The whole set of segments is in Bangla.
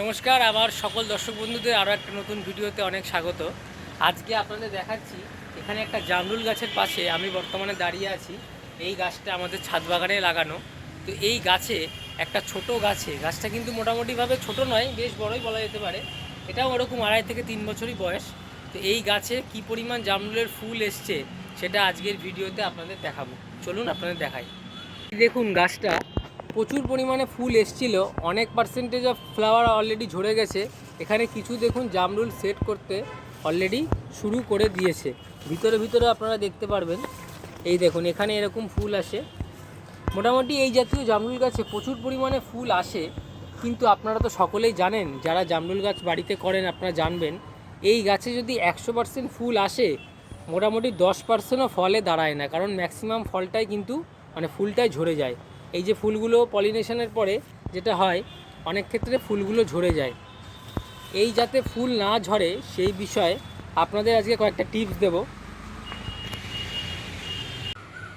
নমস্কার, আমার সকল দর্শক বন্ধুদের আরও একটা নতুন ভিডিওতে অনেক স্বাগত। আজকে আপনাদের দেখাচ্ছি, এখানে একটা জামরুল গাছের পাশে আমি বর্তমানে দাঁড়িয়ে আছি। এই গাছটা আমাদের ছাদ বাগানে লাগানো। তো এই গাছে, একটা ছোট গাছে, গাছটা কিন্তু মোটামুটিভাবে ছোট নয়, বেশ বড়ই বলা যেতে পারে। এটাও ওরকম আড়াই থেকে তিন বছরই বয়স। তো এই গাছে কি পরিমাণ জামরুলের ফুল এসছে, সেটা আজকের ভিডিওতে আপনাদের দেখাবো। চলুন আপনাদের দেখাই। দেখুন গাছটা প্রচুর পরিমাণে ফুল এসছিল। অনেক পার্সেন্টেজ অফ ফ্লাওয়ার অলরেডি ঝরে গেছে। এখানে কিছু দেখুন, জামরুল সেট করতে অলরেডি শুরু করে দিয়েছে। ভিতরে ভিতরে আপনারা দেখতে পারবেন। এই দেখুন, এখানে এরকম ফুল আসে। মোটামুটি এই জাতীয় জামরুল গাছে প্রচুর পরিমাণে ফুল আসে। কিন্তু আপনারা তো সকলেই জানেন, যারা জামরুল গাছ বাড়িতে করেন আপনারা জানবেন, এই গাছে যদি একশো পার্সেন্ট ফুল আসে, মোটামুটি দশ পার্সেন্টও ফলে দাঁড়ায় না। কারণ ম্যাক্সিমাম ফলটাই কিন্তু মানে ফুলটাই ঝরে যায়। এই যে ফুলগুলো পলিনেশনের পরে যেটা হয়, অনেক ক্ষেত্রে ফুলগুলো ঝরে যায়। এই যাতে ফুল না ঝরে, সেই বিষয়ে আপনাদের আজকে কয়েকটা টিপস দেব।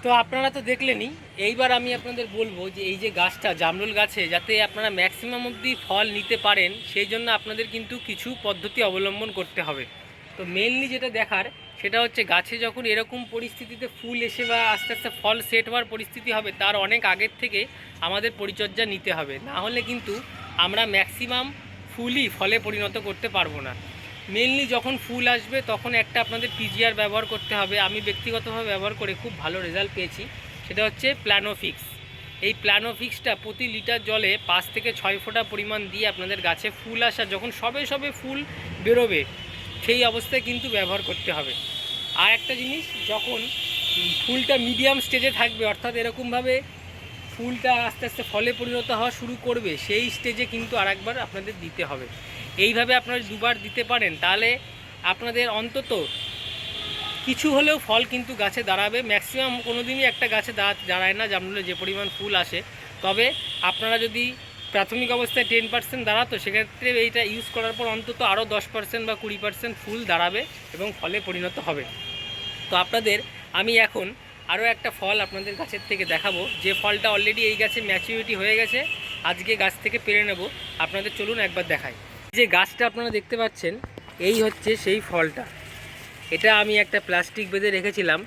তো আপনারা তো দেখলেনই, এইবার আমি আপনাদের বলব যে এই যে গাছটা, জামরুল গাছে, যাতে আপনারা ম্যাক্সিমাম অবধি ফল নিতে পারেন, সেই জন্য আপনাদের কিন্তু কিছু পদ্ধতি অবলম্বন করতে হবে। তো মেনলি যেটা দেখার সেটা হচ্ছে গাছে যখন এরকম পরিস্থিতিতে ফুল এসে বা আস্তে আস্তে ফল সেট হওয়ার পরিস্থিতি হবে, তার অনেক আগের থেকে আমাদের পরিচর্যা নিতে হবে। না হলে কিন্তু আমরা ম্যাক্সিমাম ফুলই ফলে পরিণত করতে পারব না। মেনলি যখন ফুল আসবে তখন একটা আপনাদের পিজিআর ব্যবহার করতে হবে। আমি ব্যক্তিগতভাবে ব্যবহার করে খুব ভালো রেজাল্ট পেয়েছি। সেটা হচ্ছে প্ল্যানোফিক্স এই প্ল্যানোফিক্সটা প্রতি লিটার জলে পাঁচ থেকে ছয় ফোঁটা পরিমাণ দিয়ে আপনাদের গাছে ফুল আসা, যখন সবে সবে ফুল বেরোবে সেই অবস্থায় কিন্তু ব্যবহার করতে হবে। আর একটা জিনিস, যখন ফুলটা মিডিয়াম স্টেজে থাকবে, অর্থাৎ এরকমভাবে ফুলটা আস্তে আস্তে ফলে পরিণত হওয়া শুরু করবে, সেই স্টেজে কিন্তু আর একবার আপনাদের দিতে হবে। এইভাবে আপনারা দুবার দিতে পারেন, তাহলে আপনাদের অন্তত কিছু হলেও ফল কিন্তু গাছে দাঁড়াবে। ম্যাক্সিমাম কোনো দিনই একটা গাছে দাঁড়া দাঁড়ায় না জামরুলে যে পরিমাণ ফুল আসে। তবে আপনারা যদি প্রাথমিক অবস্থায় টেন পার্সেন্ট দাঁড়াতো, সেক্ষেত্রে এইটা ইউজ করার পর অন্তত আরও দশ পার্সেন্ট বা কুড়ি পার্সেন্ট ফুল দাঁড়াবে এবং ফলে পরিণত হবে। তো আপনাদের আমি এখন আরও একটা ফল আপনাদের গাছের থেকে দেখাবো। যে ফলটা অলরেডি এই গাছে ম্যাচিউরিটি হয়ে গেছে, আজকে গাছ থেকে পেরে নেব। আপনাদের চলুন একবার দেখাই। যে গাছটা আপনারা দেখতে পাচ্ছেন, এই হচ্ছে সেই ফলটা। এটা আমি একটা প্লাস্টিক বেঁধে রেখেছিলাম,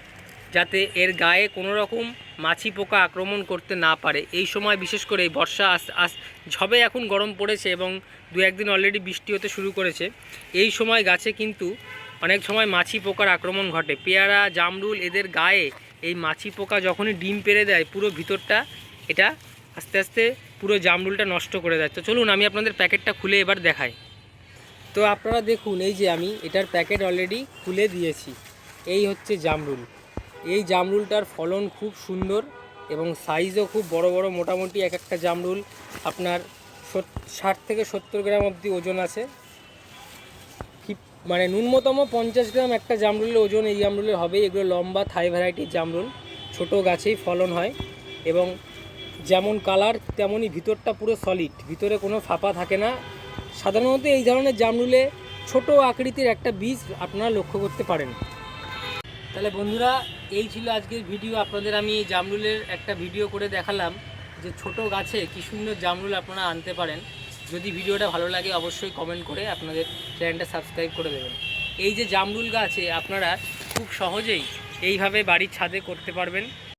যাতে এর গায়ে কোনো রকম মাছি পোকা আক্রমণ করতে না পারে। এই সময় বিশেষ করে এই বর্ষা আস আস, ঝবে এখন গরম পড়েছে এবং দু একদিন অলরেডি বৃষ্টি হতে শুরু করেছে। এই সময় গাছে কিন্তু অনেক সময় মাছি পোকার আক্রমণ ঘটে। পেয়ারা, জামরুল এদের গায়ে এই মাছি পোকা যখনই ডিম পেড়ে দেয়, পুরো ভিতরটা এটা আস্তে আস্তে পুরো জামরুলটা নষ্ট করে দেয়। তো চলুন, আমি আপনাদের প্যাকেটটা খুলে এবার দেখাই। তো আপনারা দেখুন, এই যে আমি এটার প্যাকেট অলরেডি খুলে দিয়েছি। এই হচ্ছে জামরুল। এই জামরুলটার ফলন খুব সুন্দর এবং সাইজও খুব বড় বড়, মোটামুটি এক একটা জামরুল আপনার ষাট থেকে সত্তর গ্রাম অবধি ওজন আছে। মানে ন্যূনতম পঞ্চাশ গ্রাম একটা জামরুলের ওজন এই জামরুলের হবে এগুলো লম্বা, থাই ভ্যারাইটির জামরুল। ছোট গাছেই ফলন হয় এবং যেমন কালার তেমনই ভিতরটা পুরো সলিড ভিতরে কোনো ফাঁপা থাকে না। সাধারণত এই ধরনের জামরুলে ছোট আকৃতির একটা বীজ আপনারা লক্ষ্য করতে পারেন। তাহলে বন্ধুরা এই ছিল আজকের ভিডিও। আপনাদের আমি জামরুলের একটা ভিডিও করে দেখালাম যে ছোট গাছে কী সুন্দর জামরুল আপনারা আনতে পারেন। যদি ভিডিওটা ভালো লাগে অবশ্যই কমেন্ট করে আপনাদের চ্যানেলটা সাবস্ক্রাইব করে দেবেন। এই যে জামরুল গাছে আপনারা খুব সহজেই এইভাবে বাড়ির ছাদে করতে পারবেন।